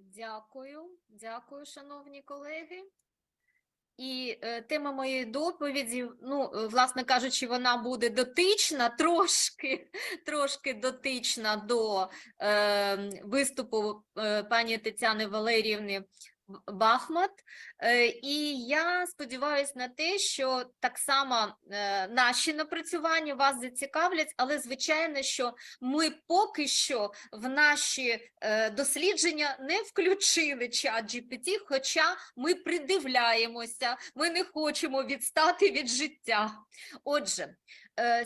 Дякую, дякую, шановні колеги. І е, тема моєї доповіді, ну, е, власне кажучи, вона буде дотична, трошки, трошки дотична до е, виступу е, пані Тетяни Валеріївни Бахмат. І я сподіваюся на те, що так само е, наші напрацювання вас зацікавлять, але звичайно, що ми поки що в наші е, дослідження не включили чат GPT, хоча ми придивляємося, ми не хочемо відстати від життя. Отже,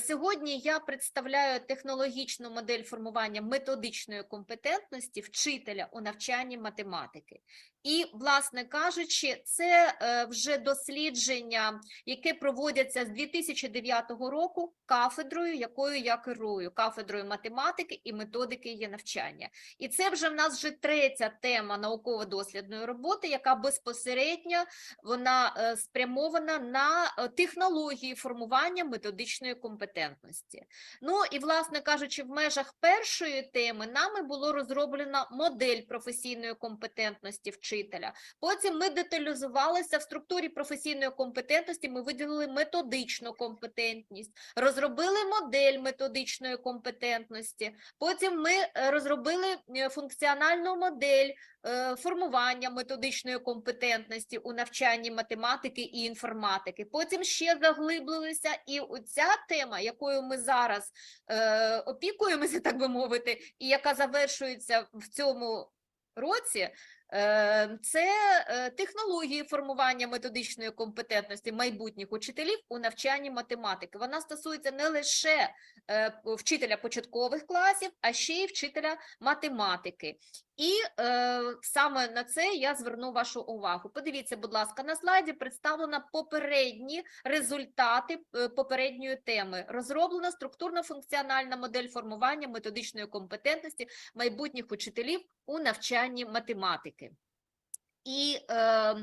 сьогодні я представляю технологічну модель формування методичної компетентності вчителя у навчанні математики. І, власне кажучи, це е, вже дослідження, яке проводяться з 2009 року кафедрою, якою я керую, кафедрою математики і методики її навчання. І це вже в нас вже третя тема науково-дослідної роботи, яка безпосередньо вона е, спрямована на е, технології формування методичної компетентності. Ну і, власне кажучи, в межах першої теми нами було розроблено модель професійної компетентності вчителя. Потім ми деталізувалися в структурі професійної компетентності. Ми виділили методичну компетентність, розробили модель методичної компетентності. Потім ми е, розробили е, функціональну модель е, формування методичної компетентності у навчанні математики і інформатики. Потім ще заглиблилися, і оця тема, якою ми зараз е, опікуємося, так би мовити, і яка завершується в цьому році. е, Це е, технології формування методичної компетентності майбутніх учителів у навчанні математики. Вона стосується не лише е, вчителя початкових класів, а ще й вчителя математики. І е, саме на це я зверну вашу увагу. Подивіться, будь ласка, на слайді представлено попередні результати е, попередньої теми. Розроблена структурно-функціональна модель формування методичної компетентності майбутніх учителів у навчанні математики. І е,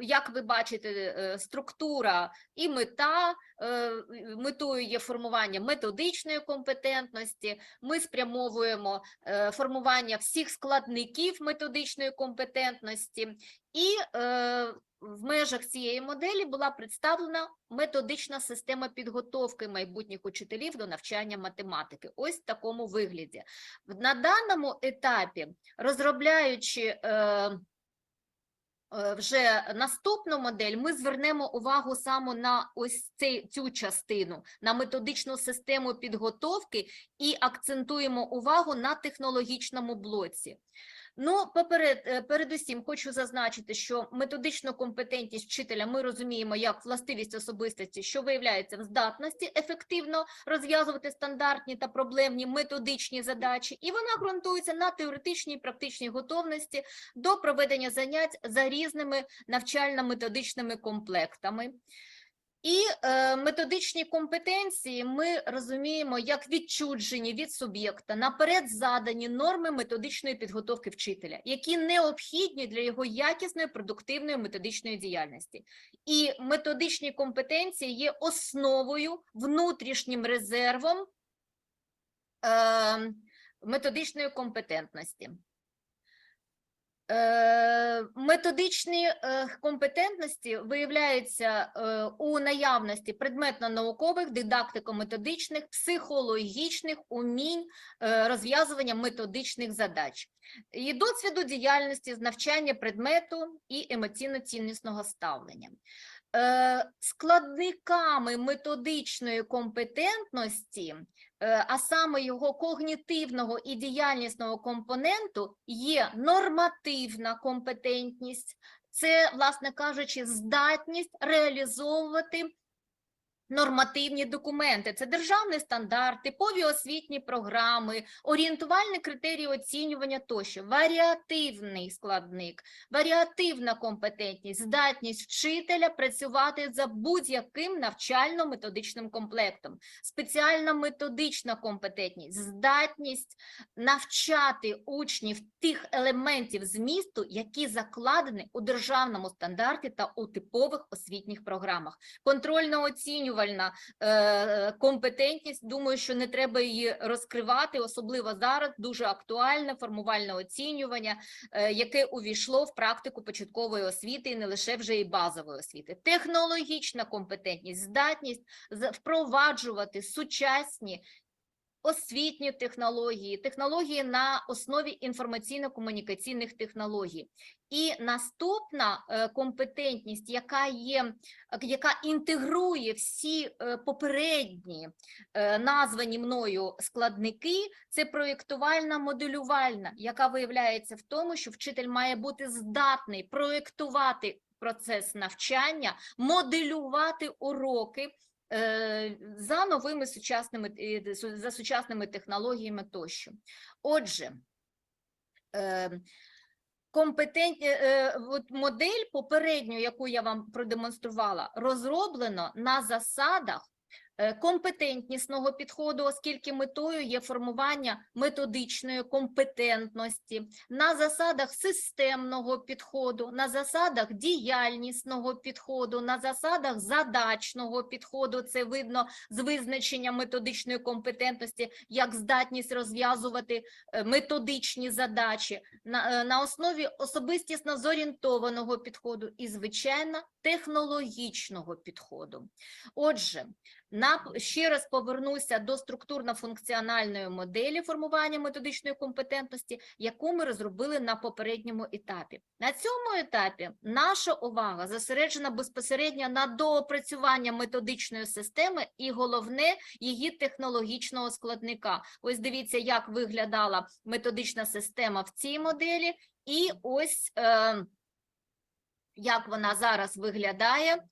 як ви бачите, е, структура і мета, е, метою є формування методичної компетентності. Ми спрямовуємо е, формування всіх складників методичної компетентності, і е, в межах цієї моделі була представлена методична система підготовки майбутніх учителів до навчання математики. Ось в такому вигляді. На даному етапі, розробляючи е, е, вже наступну модель, ми звернемо увагу саме на ось цей, цю частину, на методичну систему підготовки і акцентуємо увагу на технологічному блоці. Ну, поперед, е, передусім хочу зазначити, що методичну компетентність вчителя ми розуміємо як властивість особистості, що виявляється в здатності ефективно розв'язувати стандартні та проблемні методичні задачі, і вона ґрунтується на теоретичній і практичній готовності до проведення занять за різними навчально-методичними комплектами. І е, методичні компетенції ми розуміємо як відчуджені від суб'єкта наперед задані норми методичної підготовки вчителя, які необхідні для його якісної продуктивної методичної діяльності. І методичні компетенції є основою, внутрішнім резервом е, методичної компетентності. Е, Методичні е, компетентності виявляються е, у наявності предметно-наукових, дидактико-методичних, психологічних умінь розв'язування методичних задач, і досвіду діяльності з навчання предмету і емоційно-ціннісного ставлення. Е, Складниками методичної компетентності е, а саме його когнітивного і діяльнісного компоненту є нормативна компетентність, це, власне кажучи, здатність реалізовувати нормативні документи. Це державний стандарт, типові освітні програми, орієнтувальні критерії оцінювання тощо, варіативний складник, варіативна компетентність, здатність вчителя працювати за будь-яким навчально-методичним комплектом, спеціальна методична компетентність, здатність навчати учнів тих елементів змісту, які закладені у державному стандарті та у типових освітніх програмах, контрольно-оцінювальна правильна е, компетентність. Думаю, що не треба її розкривати, особливо зараз дуже актуальне формувальне оцінювання, е, яке увійшло в практику початкової освіти і не лише вже і базової освіти. Технологічна компетентність, здатність впроваджувати сучасні освітні технології, технології на основі інформаційно-комунікаційних технологій. І наступна е, компетентність, яка є, яка інтегрує всі е, попередні е, названі мною складники, це проєктувальна моделювальна, яка виявляється в тому, що вчитель має бути здатний проєктувати процес навчання, моделювати уроки за новими сучасними е, за сучасними технологіями тощо. Отже, е, компетентні е, модель попередню, яку я вам продемонструвала, розроблено на засадах е, компетентнісного підходу, оскільки метою є формування методичної компетентності, на засадах системного підходу, на засадах діяльнісного підходу, на засадах задачного підходу. Це видно з визначення методичної компетентності як здатність розв'язувати е, методичні задачі на, е, на основі особистісно зорієнтованого підходу і, звичайно, технологічного підходу. Отже, на, ще раз повернуся до структурно-функціональної моделі формування методичної компетентності, яку ми розробили на попередньому етапі. На цьому етапі наша увага зосереджена безпосередньо на доопрацювання методичної системи і головне її технологічного складника. Ось дивіться, як виглядала методична система в цій моделі, і ось е, як вона зараз виглядає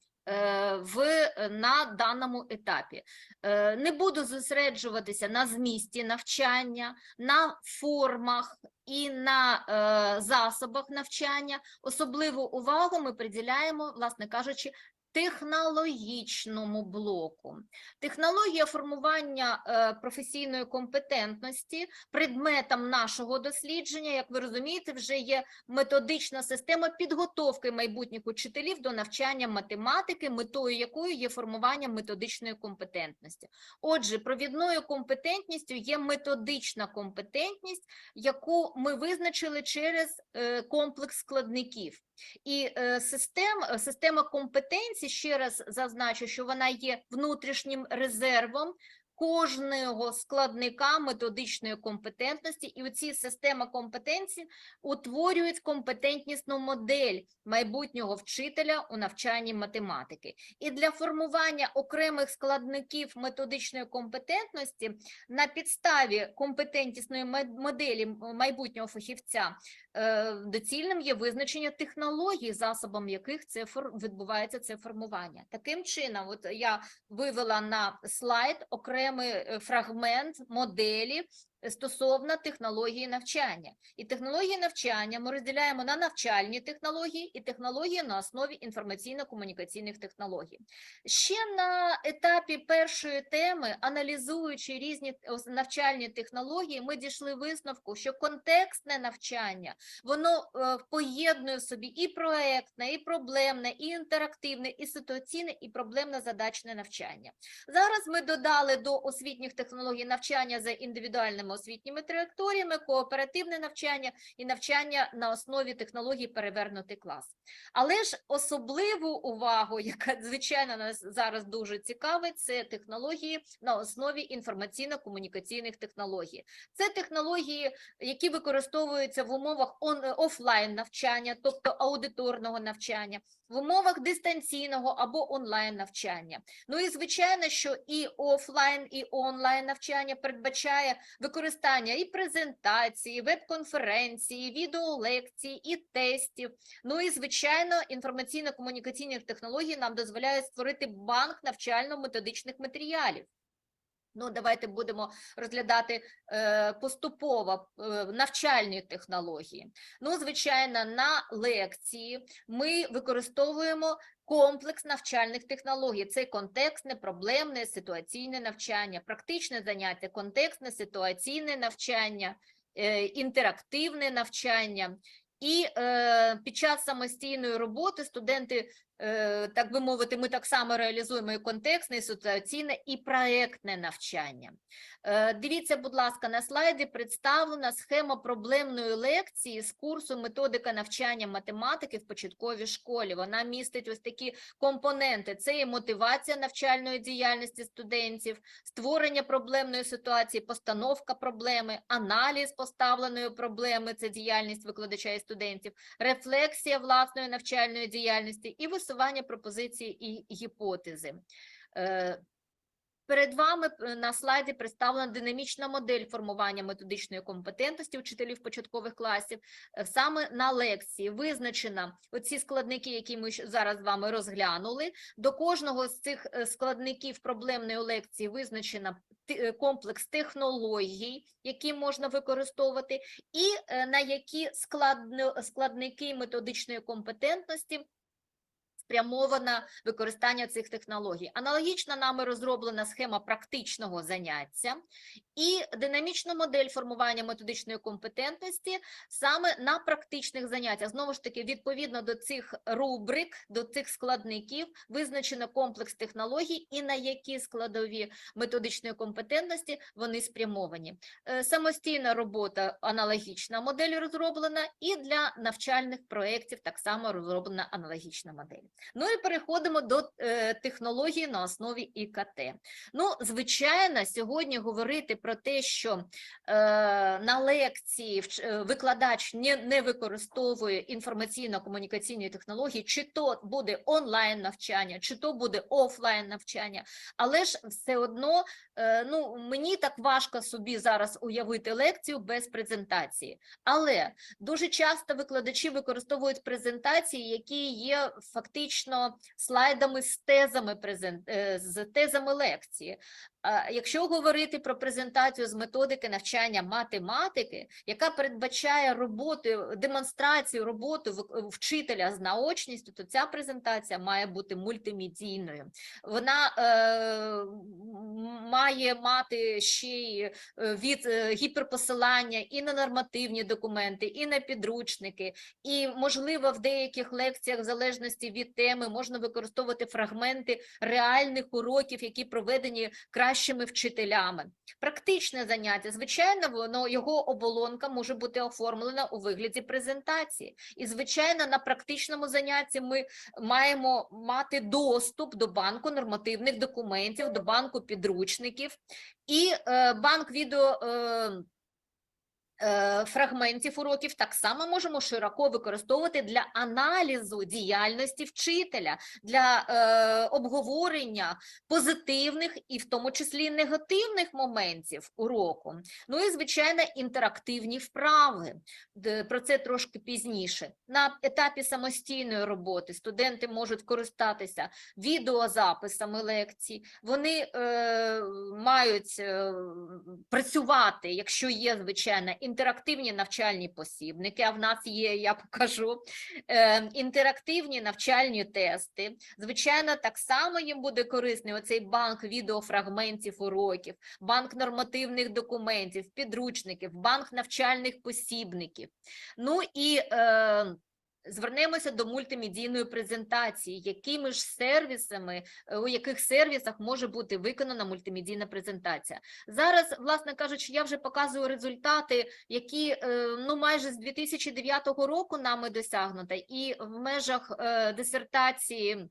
в, на даному етапі. Е, Не буду зосереджуватися на змісті навчання, на формах і на е, засобах навчання. Особливу увагу ми приділяємо, власне кажучи, технологічному блоку. Технологія формування е, професійної компетентності предметом нашого дослідження, як ви розумієте, вже є методична система підготовки майбутніх учителів до навчання математики, метою якої є формування методичної компетентності. Отже, провідною компетентністю є методична компетентність, яку ми визначили через е, комплекс складників. І система систем, е, система компетенцій, ще раз зазначу, що вона є внутрішнім резервом кожного складника методичної компетентності, і оці система компетенцій утворюють компетентнісну модель майбутнього вчителя у навчанні математики. І для формування окремих складників методичної компетентності на підставі компетентісної моделі майбутнього фахівця е, доцільним є визначення технологій, засобом яких це відбувається це формування. Таким чином, от я вивела на слайд окремий е, фрагмент моделі стосовно технології навчання. І технології навчання ми розділяємо на навчальні технології і технології на основі інформаційно-комунікаційних технологій. Ще на етапі першої теми, аналізуючи різні навчальні технології, ми дійшли висновку, що контекстне навчання воно е, поєднує в собі і проектне, і проблемне, і інтерактивне, і ситуаційне, і проблемно-задачне навчання. Зараз ми додали до освітніх технологій навчання за індивідуальними освітніми траєкторіями, кооперативне навчання і навчання на основі технологій перевернутий клас. Але ж особливу увагу, яка звичайно нас зараз дуже цікавить, це технології на основі інформаційно-комунікаційних технологій. Це технології, які використовуються в умовах офлайн навчання, тобто аудиторного навчання, в умовах дистанційного або онлайн навчання. Ну і звичайно, що і офлайн, і онлайн навчання передбачає використання і презентації, веб-конференції, відеолекцій, і тестів. Ну і звичайно, інформаційно-комунікаційних технологій нам дозволяє створити банк навчально-методичних матеріалів. Ну, давайте будемо розглядати е, поступово е, навчальні технології. Ну, звичайно, на лекції ми використовуємо комплекс навчальних технологій. Це контекстне, проблемне, ситуаційне навчання, практичне заняття, контекстне, ситуаційне навчання, е, інтерактивне навчання. І е, під час самостійної роботи студенти так би мовити, ми так само реалізуємо і контекстне, і ситуаційне, і проектне навчання. Е, Дивіться, будь ласка, на слайді представлена схема проблемної лекції з курсу методика навчання математики в початковій школі. Вона містить ось такі компоненти: це і мотивація навчальної діяльності студентів, створення проблемної ситуації, постановка проблеми, аналіз поставленої проблеми, це діяльність викладача і студентів, рефлексія власної навчальної діяльності і висування пропозиції і гіпотези. Е, Перед вами е, на слайді представлена динамічна модель формування методичної компетентності вчителів початкових класів. Е, Саме на лекції визначено оці складники, які ми зараз з вами розглянули. До кожного з цих складників проблемної лекції визначено комплекс технологій, які можна використовувати, і на які складники методичної компетентності спрямовано використання цих технологій. Аналогічно нами розроблена схема практичного заняття і динамічна модель формування методичної компетентності саме на практичних заняттях. Знову ж таки, відповідно до цих рубрик, до цих складників визначено комплекс технологій і на які складові методичної компетентності вони спрямовані. Е, Самостійна робота аналогічна модель розроблена, і для навчальних проєктів так само розроблена аналогічна модель. Ну і переходимо до е, технології на основі ІКТ. Ну, звичайно, сьогодні говорити про те, що е, на лекції е, викладач не, не використовує інформаційно-комунікаційні технології, чи то буде онлайн навчання, чи то буде офлайн навчання, але ж все одно ну, мені так важко собі зараз уявити лекцію без презентації. Але дуже часто викладачі використовують презентації, які є фактично слайдами з тезами презент... е, з тезами лекції. Якщо говорити про презентацію з методики навчання математики, яка передбачає роботу, демонстрацію роботи вчителя з наочністю, то ця презентація має бути мультимедійною. Вона е, має мати ще й е, від е, гіперпосилання і на нормативні документи, і на підручники, і можливо в деяких лекціях, в залежності від теми, можна використовувати фрагменти реальних уроків, які проведені кращими вчителями. Практичне заняття, звичайно, воно його оболонка може бути оформлена у вигляді презентації. І, звичайно, на практичному занятті ми маємо мати доступ до банку нормативних документів, до банку підручників і е, банк відео. Е, Фрагментів уроків так само можемо широко використовувати для аналізу діяльності вчителя, для е, обговорення позитивних і в тому числі негативних моментів уроку. Ну і звичайно, інтерактивні вправи. Про це трошки пізніше. На етапі самостійної роботи студенти можуть користатися відеозаписами лекцій. Вони е, мають е, працювати, якщо є звичайно інтерактивні навчальні посібники. А в нас є, я покажу е, інтерактивні навчальні тести. Звичайно, так само їм буде корисний оцей банк відеофрагментів уроків, банк нормативних документів, підручників, банк навчальних посібників. Ну і е, звернемося до мультимедійної презентації, якими ж сервісами, е, у яких сервісах може бути виконана мультимедійна презентація. Зараз, власне кажучи, я вже показую результати, які е, ну майже з 2009 року нами досягнуто, і в межах е, дисертації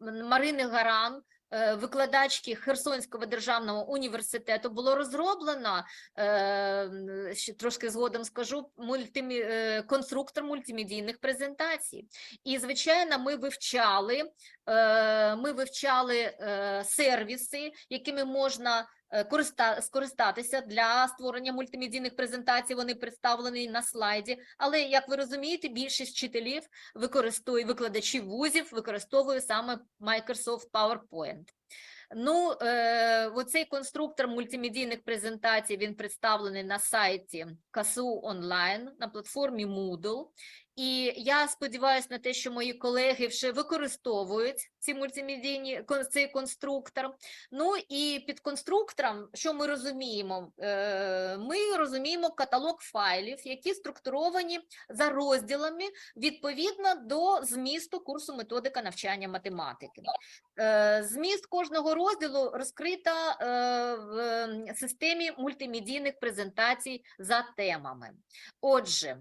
Марини Гаран, викладачки Херсонського державного університету, було розроблено, е, ще трошки згодом скажу, мультимі, е, конструктор мультимедійних презентацій. І, звичайно, ми вивчали, е, ми вивчали е, сервіси, якими можна е, скористатися для створення мультимедійних презентацій. Вони представлені на слайді. Але, як ви розумієте, більшість вчителів використовує викладачів вузів, використовує саме Microsoft PowerPoint. Ну, е, оцей конструктор мультимедійних презентацій він представлений на сайті КАСУ онлайн на платформі Moodle. І я сподіваюся на те, що мої колеги вже використовують ці мультимедійні цей конструктор. Ну і під конструктором, що ми розуміємо? Е, Ми розуміємо каталог файлів, які структуровані за розділами відповідно до змісту курсу методика навчання математики. Е, Зміст кожного розділу розкрита е, в ем, системі мультимедійних презентацій за темами. Отже,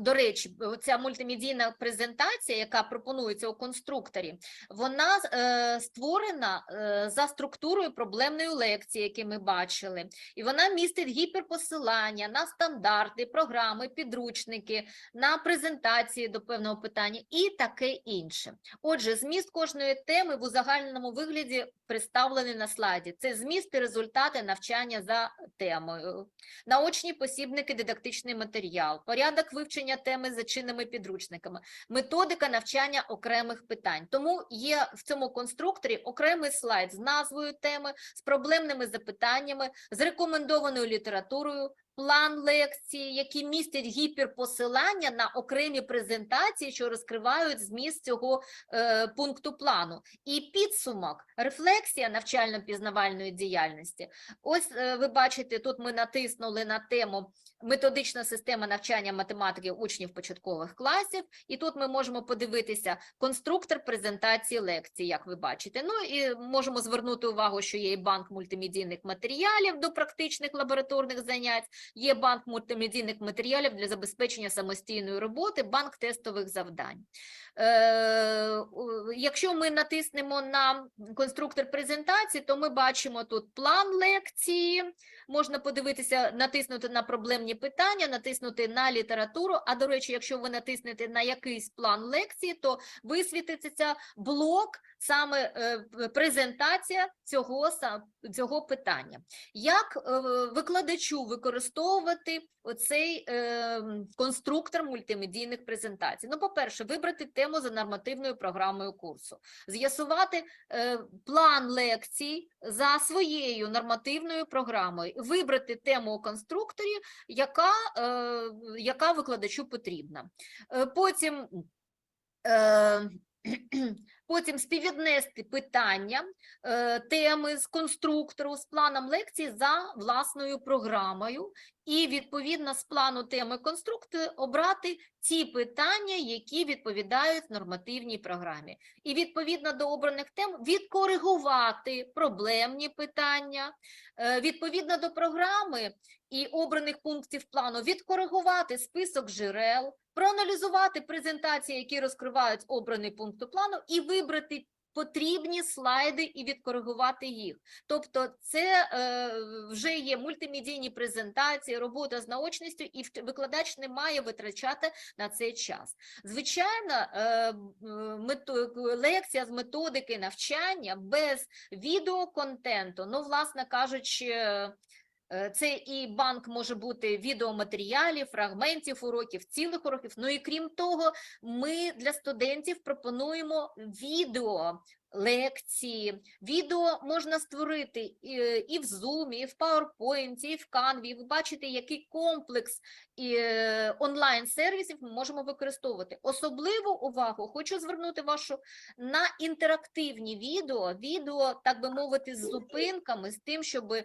до речі, ця мультимедійна презентація, яка пропонується у конструкторі, вона е, створена е, за структурою проблемної лекції, які ми бачили, і вона містить гіперпосилання на стандарти, програми, підручники, на презентації до певного питання і таке інше. Отже, зміст кожної теми в узагальненому вигляді представлений на слайді. Це зміст і результати навчання за темою, наочні посібники, дидактичний матеріал, порядок вивчення теми за чинними підручниками, методика навчання окремих питань. Тому є в цьому конструкторі окремий слайд з назвою теми, з проблемними запитаннями, з рекомендованою літературою, план лекції, які містять гіперпосилання на окремі презентації, що розкривають зміст цього е, пункту плану. І підсумок, рефлексія навчально-пізнавальної діяльності. Ось е, ви бачите, тут ми натиснули на тему методична система навчання математики учнів початкових класів, і тут ми можемо подивитися конструктор презентації лекцій, як ви бачите. Ну і можемо звернути увагу, що є і банк мультимедійних матеріалів до практичних лабораторних занять, є банк мультимедійних матеріалів для забезпечення самостійної роботи, банк тестових завдань. Е, Якщо ми натиснемо на конструктор презентації, то ми бачимо тут план лекції, можна подивитися, натиснути на проблемні питання, натиснути на літературу. А до речі, якщо ви натиснете на якийсь план лекції, то висвітиться блок саме е, презентація цього, цього питання. Як е, викладачу використовувати оцей е, конструктор мультимедійних презентацій? Ну, по-перше, вибрати тему за нормативною програмою курсу, з'ясувати план лекцій за своєю нормативною програмою, вибрати тему у конструкторі, яка, е, яка викладачу потрібна. Е, Потім е, Потім співвіднести питання, е, теми з конструктору, з планом лекції за власною програмою, і відповідно з плану теми конструктора обрати ті питання, які відповідають нормативній програмі. І відповідно до обраних тем відкоригувати проблемні питання, е, відповідно до програми і обраних пунктів плану відкоригувати список джерел, проаналізувати презентації, які розкривають обраний пункт плану, і вибрати потрібні слайди і відкоригувати їх. Тобто, це е, вже є мультимедійні презентації, робота з наочністю, і викладач не має витрачати на цей час. Звичайно, е, м, мето- лекція з методики навчання без відеоконтенту, ну, власне кажучи. Е, Е, Це і банк може бути відеоматеріалів, фрагментів уроків, цілих уроків. Ну і крім того, ми для студентів пропонуємо відео. Лекції, відео можна створити і, і в Zoom, і в PowerPoint, і в Canva. Ви бачите, який комплекс е, онлайн-сервісів ми можемо використовувати. Особливу увагу хочу звернути вашу на інтерактивні відео, відео, так би мовити, з зупинками, з тим, щоб е,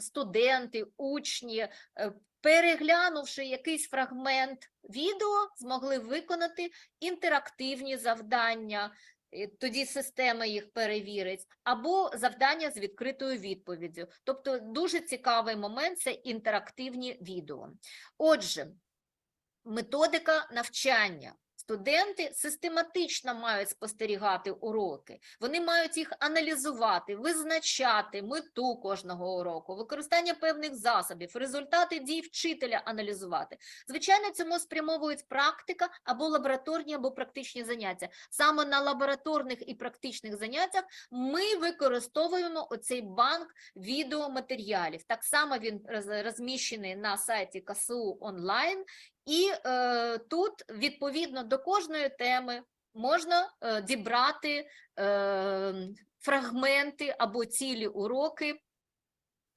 студенти, учні, е, переглянувши якийсь фрагмент відео, змогли виконати інтерактивні завдання. Тоді система їх перевірить, або завдання з відкритою відповіддю. Тобто дуже цікавий момент це інтерактивні відео. Отже, методика навчання. Студенти систематично мають спостерігати уроки, вони мають їх аналізувати, визначати мету кожного уроку, використання певних засобів, результати дій вчителя аналізувати. Звичайно, цьому спрямовують практика або лабораторні, або практичні заняття. Саме на лабораторних і практичних заняттях ми використовуємо оцей банк відеоматеріалів. Так само він розміщений на сайті КСУ онлайн. І е, тут відповідно до кожної теми можна е, дібрати е, фрагменти або цілі уроки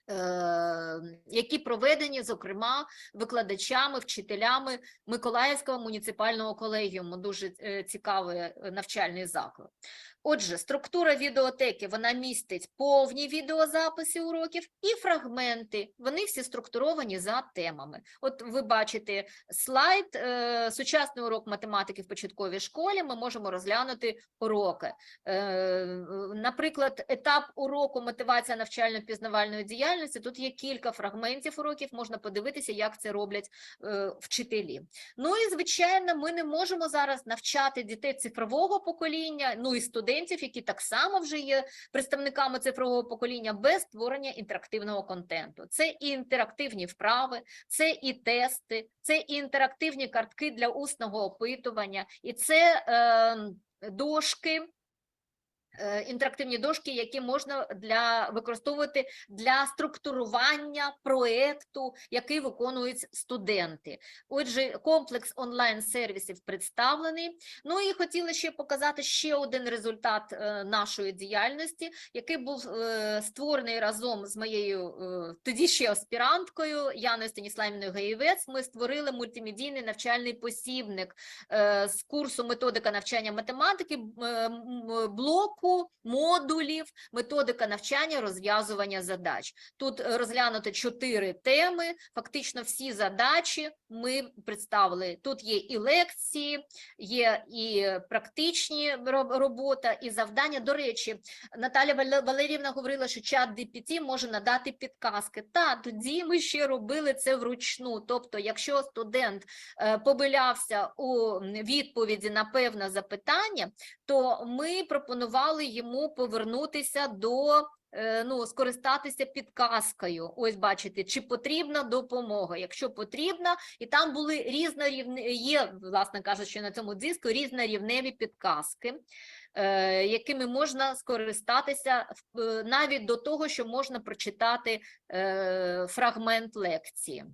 е, які проведені, зокрема, викладачами, вчителями Миколаївського муніципального колегіуму. Дуже е, цікавий е, навчальний заклад. Отже, структура відеотеки вона містить повні відеозаписи уроків і фрагменти. Вони всі структуровані за темами. От ви бачите слайд, е, сучасний урок математики в початковій школі. Ми можемо розглянути уроки. Е, наприклад, етап уроку мотивація навчально-пізнавальної діяльності. Тут є кілька фрагментів уроків, можна подивитися, як це роблять е, вчителі. Ну і звичайно, ми не можемо зараз навчати дітей цифрового покоління, ну і студентів, які так само вже є представниками цифрового покоління без створення інтерактивного контенту. Це і інтерактивні вправи, це і тести, це і інтерактивні картки для усного опитування, і це е, дошки. Е, Інтерактивні дошки, які можна для використовувати для структурування проекту, який виконують студенти. Отже, комплекс онлайн-сервісів представлений. Ну і хотіла ще показати ще один результат е, нашої діяльності, який був е, створений разом з моєю тоді ще аспіранткою Яною Станіславівною Гаєвець. Ми створили мультимедійний навчальний посібник з курсу методика навчання математики, е, м, блоку модулів, методика навчання розв'язування задач. Тут е, розглянуто чотири теми. Фактично всі задачі ми представили. Тут є і лекції, є і практичні роб- робота, і завдання. До речі, Наталя Вале- Валеріївна говорила, що чат GPT може надати підказки. Та тоді ми ще робили це вручну. Тобто, якщо студент е, помилявся у відповіді на певне запитання, то ми пропонували йому повернутися до. е, Ну, скористатися підказкою. Ось бачите, чи потрібна допомога. Якщо потрібна, і там були різнорівні, є, власне кажучи, на цьому диску різнорівневі підказки, е, якими можна скористатися е, навіть до того, що можна прочитати фрагмент лекції.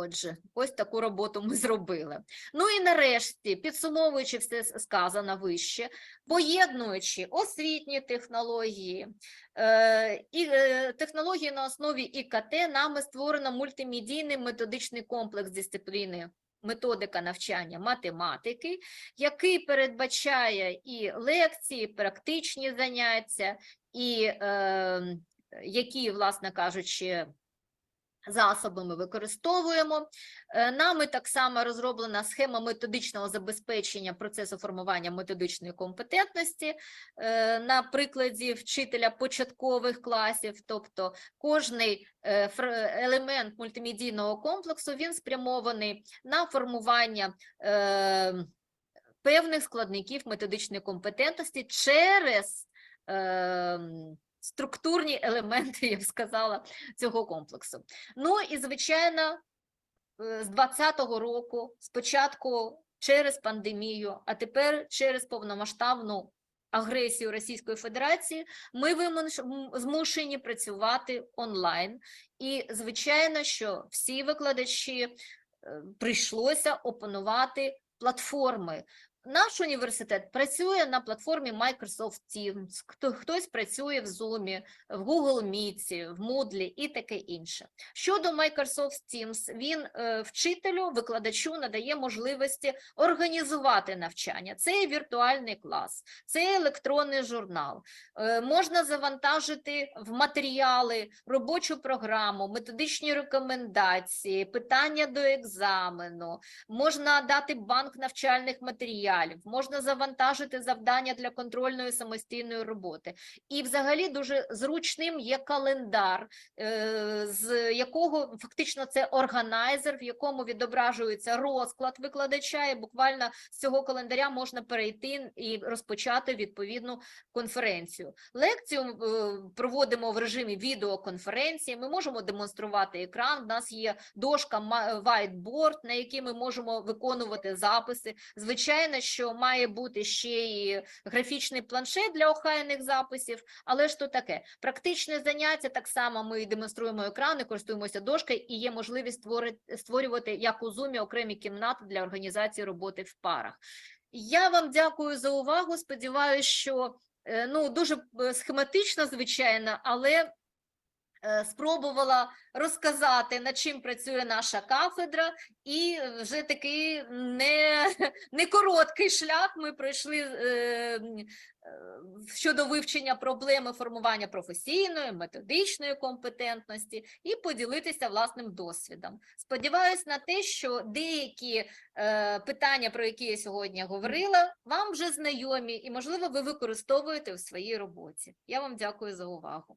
Отже, ось таку роботу ми зробили. Ну і нарешті, підсумовуючи все сказане вище, поєднуючи освітні технології е, і е, технології на основі ІКТ, нами створено мультимедійний методичний комплекс дисципліни. Методика навчання математики, який передбачає і лекції, і практичні заняття, і е, які, власне кажучи, засоби ми використовуємо. Е, Нами так само розроблена схема методичного забезпечення процесу формування методичної компетентності е, на прикладі вчителя початкових класів, тобто кожний е, елемент мультимедійного комплексу він спрямований на формування певних складників методичної компетентності через е, структурні елементи, я б сказала, цього комплексу. Ну і звичайно, е, з 2020 року, спочатку через пандемію, а тепер через повномасштабну агресію Російської Федерації, ми змушені працювати онлайн. І звичайно, що всі викладачі е, прийшлося опанувати платформи. Наш університет працює на платформі Microsoft Teams, хто, хтось працює в Zoom, в Google Meet, в Moodle і таке інше. Щодо Microsoft Teams, він е, вчителю, викладачу надає можливості організувати навчання. Це віртуальний клас, це електронний журнал. Е, можна завантажити в матеріали робочу програму, методичні рекомендації, питання до екзамену, можна дати банк навчальних матеріалів, можна завантажити завдання для контрольної самостійної роботи. І взагалі дуже зручним є календар, е, з якого фактично це органайзер, в якому відображується розклад викладача, і буквально з цього календаря можна перейти і розпочати відповідну конференцію. Лекцію е, проводимо в режимі відеоконференції. Ми можемо демонструвати екран. У нас є дошка whiteboard, на якій ми можемо виконувати записи. Звичайно, що має бути ще і графічний планшет для охайних записів, але ж то таке. Практичне заняття так само ми демонструємо екрани, користуємося дошкою і є можливість створити, створювати як у Zoom окремі кімнати для організації роботи в парах. Я вам дякую за увагу. Сподіваюся, що е, ну дуже е, схематично, звичайно, але спробувала розказати, над чим працює наша кафедра, і вже такий не, не короткий шлях ми пройшли е, е, щодо вивчення проблеми формування професійної, методичної компетентності і поділитися власним досвідом. Сподіваюсь на те, що деякі е, питання, про які я сьогодні говорила, вам вже знайомі і, можливо, ви використовуєте у своїй роботі. Я вам дякую за увагу.